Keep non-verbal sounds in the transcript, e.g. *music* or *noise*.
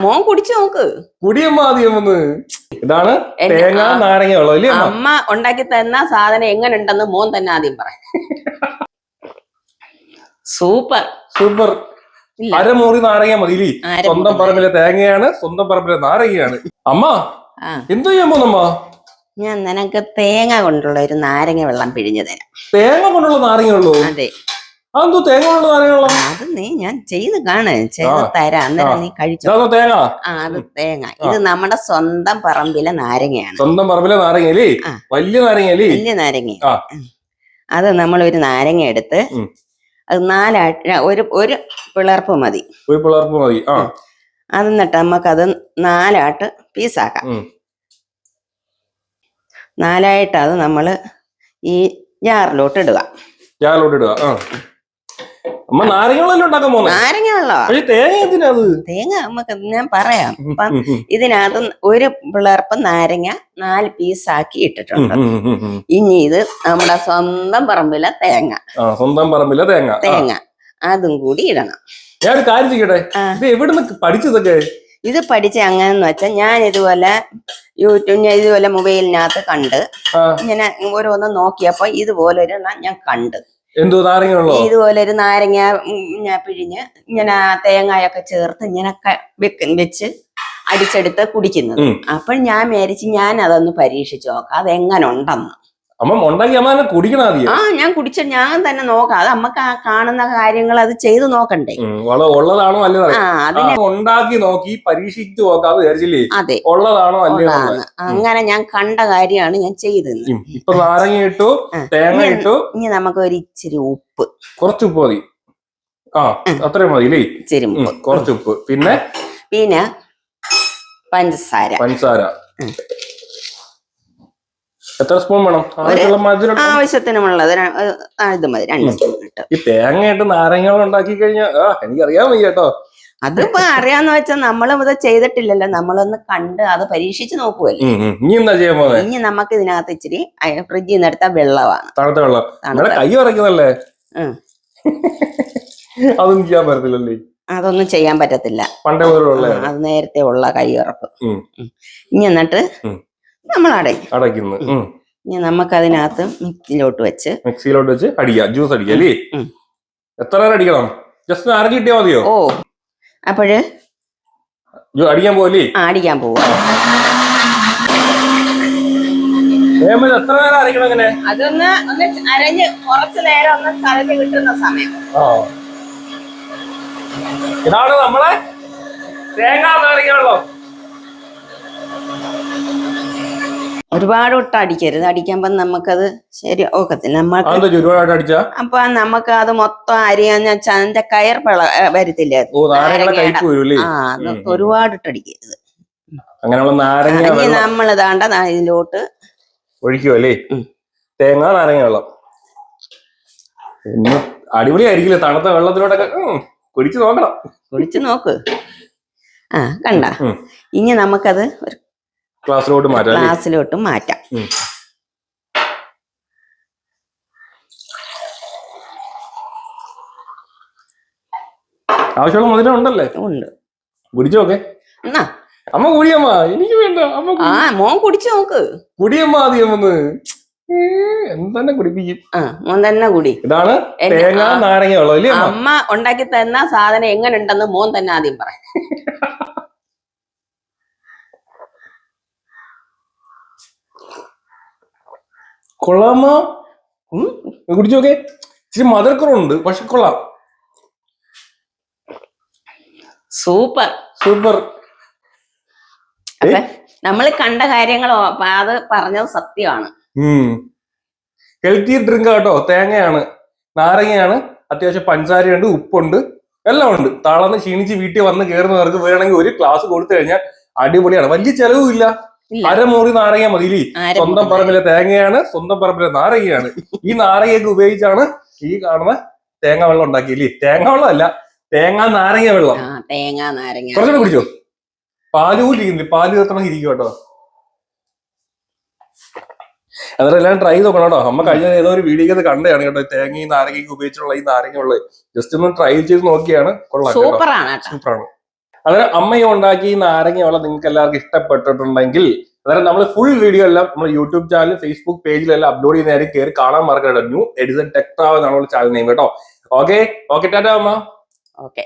മോൻ കുടിച്ചു നോക്ക്. കുടിയമ്മ ആദ്യം ഒന്ന്. ഇതാണ് തേങ്ങ. നാരങ്ങ വെള്ളം ഇല്ലേ അമ്മ? ഉണ്ടാക്കി തന്ന സാധനം എങ്ങനെ ഉണ്ടെന്ന് മോൻ തന്നെ ആദ്യം പറ *laughs* സൂപ്പർ. സൂപ്പർ. അരമുറി നാരങ്ങ മതി ഇല്ലേ? സ്വന്തം പറമ്പിലെ തേങ്ങയാണ് സ്വന്തം പറമ്പിലെ നാരങ്ങയാണ്. അമ്മ എന്തു ചെയ്യാൻ പോന്നമ്മ? ഞാൻ നിനക്ക് തേങ്ങ കൊണ്ടുള്ള ഒരു നാരങ്ങ വെള്ളം പിഴിഞ്ഞു തരാം. തേങ്ങ കൊണ്ടുള്ള നാരങ്ങ ഉള്ളൂ. അതെ. അതെന്തോ തേങ്ങ കൊണ്ടുള്ള നാരങ്ങ അത് നീ ഞാൻ ചെയ്ത് കാണ്. ചെയ്ത്. തരാം. അന്നേരം നീ കഴിച്ചോ. തേങ്ങ? ആ അത് തേങ്ങ. ഇത് നമ്മുടെ സ്വന്തം പറമ്പിലെ നാരങ്ങയാണ്. സ്വന്തം പറമ്പിലെ നാരങ്ങയല്ലേ? വലിയ നാരങ്ങയല്ലേ? വലിയ നാരങ്ങ. അത് നമ്മൾ ഒരു നാരങ്ങ എടുത്ത് അത് നാലാഴ്ച ഒരു ഒരു പിളർപ്പ് മതി. ഒരു പിളർപ്പ് മതി. ആ. അത് എന്നിട്ട് നമുക്കത് നാലായിട്ട് പീസാക്കാം. നാലായിട്ട് അത് നമ്മൾ ഈ ജാറിലോട്ട് ഇടുക. ജാറിലോട്ട് ഇടുക. ആ. അമ്മ നാരങ്ങ വെള്ളം ഉണ്ടാക്കാൻ പോകുന്നത് നാരങ്ങ വെള്ളമാ പക്ഷേ തേങ്ങ തേങ്ങ നമുക്ക് ഞാൻ പറയാം. അപ്പം ഇതിനകത്ത് ഒരു പിളർപ്പ് നാരങ്ങ നാല് പീസാക്കി ഇട്ടിട്ടുണ്ട്. ഇനി ഇത് നമ്മുടെ സ്വന്തം പറമ്പിലെ തേങ്ങ. സ്വന്തം പറമ്പിലെ തേങ്ങ. തേങ്ങ. അതും കൂടി ഇടണം. ഞാൻ ഒരു കാര്യം ചെയ്യട്ടെ? ഇത് എവിടുന്ന് പഠിച്ചതൊക്കെ? ഇത് പഠിച്ച അങ്ങനെന്ന് വെച്ചാൽ ഞാൻ ഇതുപോലെ യൂട്യൂബ് ഞാൻ ഇതുപോലെ മൊബൈലിനകത്ത് കണ്ട് ഇങ്ങനെ ഓരോന്ന് നോക്കിയപ്പോ ഇതുപോലെ ഒരെണ്ണം ഞാൻ കണ്ട്. എന്തോ നാരങ്ങ ഇതുപോലെ ഒരു നാരങ്ങ ഞാൻ പിഴിഞ്ഞ് ഇങ്ങനെ തേങ്ങയൊക്കെ ചേർത്ത് ഇങ്ങനെ വെച്ച് അടിച്ചെടുത്ത് കുടിക്കുന്നത്. അപ്പൊ അപ്പോൾ ഞാൻ മേരിച്ച് ഞാൻ അതൊന്ന് പരീക്ഷിച്ച് നോക്കാം. അതെങ്ങനെ ഉണ്ടെന്ന് അമ്മ ഉണ്ടാക്കി അമ്മ കുടിക്കണം ആദ്യം. ആ ഞാൻ കുടിച്ച ഞാൻ തന്നെ നോക്കാം. അത് അമ്മയ്ക്ക് ആ കാണുന്ന കാര്യങ്ങൾ അത് ചെയ്തു നോക്കണ്ടേ? ഉള്ളതാണോ അതിന് ഉണ്ടാക്കി നോക്കി പരീക്ഷിച്ചു നോക്കാതെ വിചാരിച്ചില്ലേ? ഉള്ളതാണോ അല്ലയോ അങ്ങനെ ഞാൻ കണ്ട കാര്യമാണ് ഞാൻ ചെയ്തത് ഇപ്പൊ നാരങ്ങ ഇട്ടു തേങ്ങ ഇട്ടു. ഇനി നമുക്ക് ഒരു ഇച്ചിരി ഉപ്പ്. കുറച്ച് ഉപ്പ് മതി. ആ അത്രയും മതി ഉം, കുറച്ച് ഉപ്പ്. പിന്നെ? പിന്നെ പഞ്ചസാര. പഞ്ചസാര. എത്ര സ്പൂൺ വേണം? ആവശ്യത്തിനുമുള്ളത് ഇത് മതി. രണ്ട് സ്പൂൺ ഇട്ട്. ഈ തേങ്ങ ഇട്ട് നാരങ്ങ ഉണ്ടാക്കി കഴിഞ്ഞാൽ എനിക്കറിയാൻ വയ്യ കേട്ടോ അതിപ്പോ അറിയാന്ന് വെച്ചാൽ നമ്മളും ഇത് ചെയ്തിട്ടില്ലല്ലോ. നമ്മളൊന്ന് കണ്ട് അത് പരീക്ഷിച്ച് ഉം. ഇനി എന്താ ചെയ്യാൻ പോകുന്നത് ഇനി നമുക്ക് ഇതിനകത്ത് ഇച്ചിരി ഫ്രിഡ്ജിൽ നിന്ന് എടുത്ത വെള്ളമാണ്. തണുത്ത വെള്ളം. കൈ ഉറക്കുന്നല്ലേ. അതൊന്നും ചെയ്യാൻ പറ്റത്തില്ലല്ലേ? അതൊന്നും ചെയ്യാൻ പറ്റത്തില്ല. പണ്ടേ അത് നേരത്തെ ഉള്ള കൈ ഉറപ്പ്. ഇനി എന്നിട്ട് ഉം. അടയ്ക്കും അടയ്ക്കുന്നു ഇനി നമുക്ക് അതിനകത്ത് മിക്സിയിലോട്ട് വെച്ച് മിക്സിയിലോട്ട് വെച്ച് അടിക്കാം ജ്യൂസ് അടിക്കാം അല്ലേ? എത്ര നേരം അടിക്കണം? ജസ്റ്റ് അരഞ്ഞു കിട്ടിയാൽ മതിയോ? ഓ. അപ്പോഴ്? അടിക്കാൻ അടിക്കാൻ ആ അടിക്കാൻ പോവാ. എത്ര നേരം അങ്ങനെ അതൊന്ന് ഒന്ന് അരഞ്ഞ് കുറച്ച് നേരം ഒന്ന് കലഞ്ഞ് കിട്ടുന്ന സമയം. ഇതാണ് നമ്മളെ തേങ്ങ നാരങ്ങ വെള്ളം ഒരുപാട് ഒട്ട് അടിക്കരുത് അടിക്കുമ്പോൾ നമുക്കത് ശരി ഒക്കത്തില്ല നമ്മൾക്ക് അതെന്താ ഒരുപാട് അടിച്ച? അപ്പൊ നമുക്ക് അത് മൊത്തം അരിയാന്ന് വെച്ചാൽ അതിന്റെ കയർ പിള വരത്തില്ല ആ ഒരുപാട് ഇട്ടടിക്കരുത്. അങ്ങനെയുള്ള നാരങ്ങ നമ്മൾ ഇതാണ്ട ഇതിലോട്ട് ഒഴിക്കും അല്ലേ? തേങ്ങ നാരങ്ങ വെള്ളം. അടിപൊളി അടിപൊളിയായിരിക്കില്ലേ? തണുത്ത വെള്ളത്തിലോട്ടൊക്കെ കുടിച്ച് നോക്കണം. കുടിച്ചു നോക്ക്. ആ കണ്ട. ഇനി നമുക്കത് ഒരു ക്ലാസ്സിലോട്ട് മാറ്റാം ക്ലാസ്സിലോട്ട് മാറ്റാം. ആവശ്യമുള്ള മധുരം ഉണ്ടല്ലേ? ഉണ്ട്. കുടിച്ചോ നോക്കെ എന്നാ? അമ്മ കുടിയമ്മ എനിക്ക് വേണ്ട അമ്മ ആ മോൻ കുടിച്ചു നോക്ക്. കുടിയമ്മ ആദ്യം ഒന്ന്. എന്തെന്നെ കുടിപ്പിക്കും. ആ മോൻ തന്നെ കുടി. ഇതാണ് തേങ്ങ. നാരങ്ങ വെള്ളം അമ്മ? ഉണ്ടാക്കി തന്ന സാധനം എങ്ങനെ ഉണ്ടെന്ന് മോൻ തന്നെ ആദ്യം പറ. കൊള്ളാമ്മ ഉം, കുടിച്ചു നോക്കേ ഇച്ചിരി മധുരക്കുറവുണ്ട് പക്ഷെ കൊള്ളാം. സൂപ്പർ. സൂപ്പർ. നമ്മൾ നമ്മൾ കണ്ട കാര്യങ്ങളോ അത് പറഞ്ഞത് സത്യമാണ്. ഹെൽത്തി ഡ്രിങ്ക് കേട്ടോ തേങ്ങയാണ് നാരങ്ങയാണ് അത്യാവശ്യം പഞ്ചസാരയുണ്ട് ഉപ്പുണ്ട് എല്ലാം ഉണ്ട്. തളർന്ന് ക്ഷീണിച്ച് വീട്ടിൽ വന്ന് കയറുന്നവർക്ക് വേണമെങ്കിൽ ഒരു ക്ലാസ് കൊടുത്തു കഴിഞ്ഞാൽ അടിപൊളിയാണ്. വലിയ ചെലവും ഇല്ല അരമുറി നാരങ്ങ മതി സ്വന്തം പറമ്പിലെ തേങ്ങയാണ് സ്വന്തം പറമ്പിലെ നാരങ്ങയാണ്. ഈ നാരങ്ങയൊക്കെ ഉപയോഗിച്ചാണ് ഈ കാണുന്ന തേങ്ങ വെള്ളം ഉണ്ടാക്കിയില്ലേ തേങ്ങ വെള്ളമല്ല തേങ്ങ നാരങ്ങ വെള്ളം. തേങ്ങ നാരങ്ങ. കുറച്ചുകൂടെ കുടിച്ചോ? പാൽ കൂട്ടിയിരിക്കുന്നില്ല പാൽ ചേർത്തണം ഇരിക്കും കേട്ടോ. അന്നേരം എല്ലാം ട്രൈ നോക്കണം കേട്ടോ. അമ്മ കഴിഞ്ഞ ഏതോ ഒരു വീഡിയോ കണ്ടതാണ് കേട്ടോ തേങ്ങയും നാരങ്ങയും ഉപയോഗിച്ചുള്ള ഈ നാരങ്ങ ഉള്ളത് ജസ്റ്റ് ഒന്ന് ട്രൈ ചെയ്ത് നോക്കിയാണ്. കൊള്ളാം സൂപ്പറാണ് സൂപ്പറാണ് അന്നേരം അമ്മയും ഉണ്ടാക്കി നാരങ്ങ വെള്ളം നിങ്ങൾക്ക് എല്ലാവർക്കും ഇഷ്ടപ്പെട്ടിട്ടുണ്ടെങ്കിൽ അതായത് നമ്മൾ ഫുൾ വീഡിയോ എല്ലാം നമ്മൾ യൂട്യൂബ് ചാനൽ ഫേസ്ബുക്ക് പേജിലെല്ലാം അപ്ലോഡ് ചെയ്യുന്നതായിരിക്കും കയറി കാണാൻ മറക്കരുത് ന്യൂ എഡിസൺ ടെക്ട്രാവ് എന്നാണ് ചാനൽ നെയിം കേട്ടോ. ഓക്കെ ഓക്കെ ടാറ്റ അമ്മ. ഓക്കെ